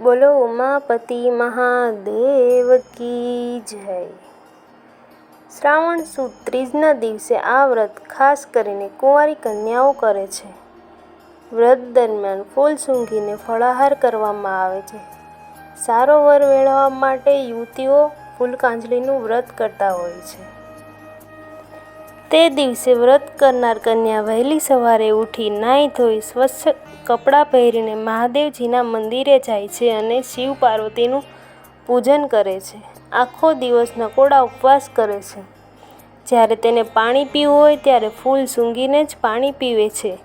બોલો ઉમાપતિ મહાદેવ કી જય. શ્રાવણ સુદ ત્રીજના દિવસે આ વ્રત ખાસ કરીને કુંવારી કન્યાઓ કરે છે. વ્રત દરમિયાન ફૂલ સૂંઘીને ફળાહાર કરવામાં આવે છે. સારો વર મેળવવા માટે યુવતીઓ ફૂલકાંજલીનું વ્રત કરતા હોય છે. તે દિવસે વ્રત કરનાર કન્યા વહેલી સવારે ઉઠી નાહી ધોઈ સ્વચ્છ કપડાં પહેરીને મહાદેવજીના મંદિરે જાય છે અને શિવ પાર્વતીનું પૂજન કરે છે. આખો દિવસ નકોડા ઉપવાસ કરે છે. જ્યારે તેને પાણી પીવું હોય ત્યારે ફૂલ સૂંઘીને જ પાણી પીવે છે.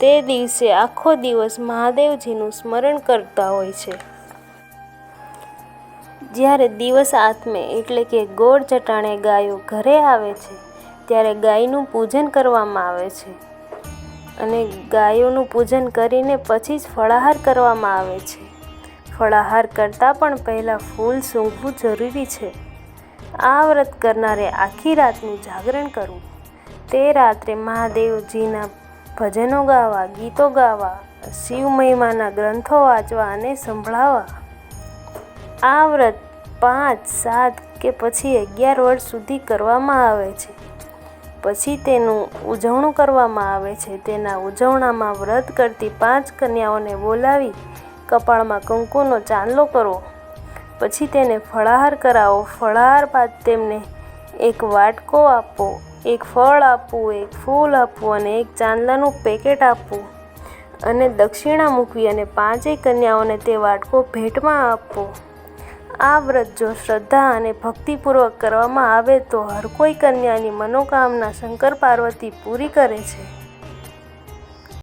તે દિવસે આખો દિવસ મહાદેવજીનું સ્મરણ કરતા હોય છે. જ્યારે દિવસ આત્મે એટલે કે ગોળ ચટાણે ગાયો ઘરે આવે છે ત્યારે ગાયનું પૂજન કરવામાં આવે છે. અને ગાયોનું પૂજન કરીને પછી જ ફળાહાર કરવામાં આવે છે. ફળાહાર કરતાં પણ પહેલાં ફૂલ સૂંઘવું જરૂરી છે. આ વ્રત કરનારે આખી રાતનું જાગરણ કરવું. તે રાત્રે મહાદેવજીના ભજનો ગાવા, ગીતો ગાવા, શિવ મહિમાના ગ્રંથો વાંચવા અને સંભળાવવા. આ વ્રત પાંચ, સાત કે પછી અગિયાર વર્ષ સુધી કરવામાં આવે છે. પછી તેનું ઉજવણું કરવામાં આવે છે. તેના ઉજવણામાં વ્રત કરતી પાંચ કન્યાઓને બોલાવી કપાળમાં કંકુનો ચાંદલો કરવો પછી તેને ફળાહાર કરાવો. ફળાહાર બાદ તેમને એક વાટકો આપવો એક ફળ આપવું એક ફૂલ આપવું અને એક ચાંદલાનું પેકેટ આપવું અને દક્ષિણા મૂકવી અને પાંચેય કન્યાઓને તે વાટકો ભેટમાં આપવો આ વ્રત જો શ્રદ્ધા અને ભક્તિપૂર્વક કરવામાં આવે તો હર કોઈ કન્યાની મનોકામના શંકર પાર્વતી પૂરી કરે છે.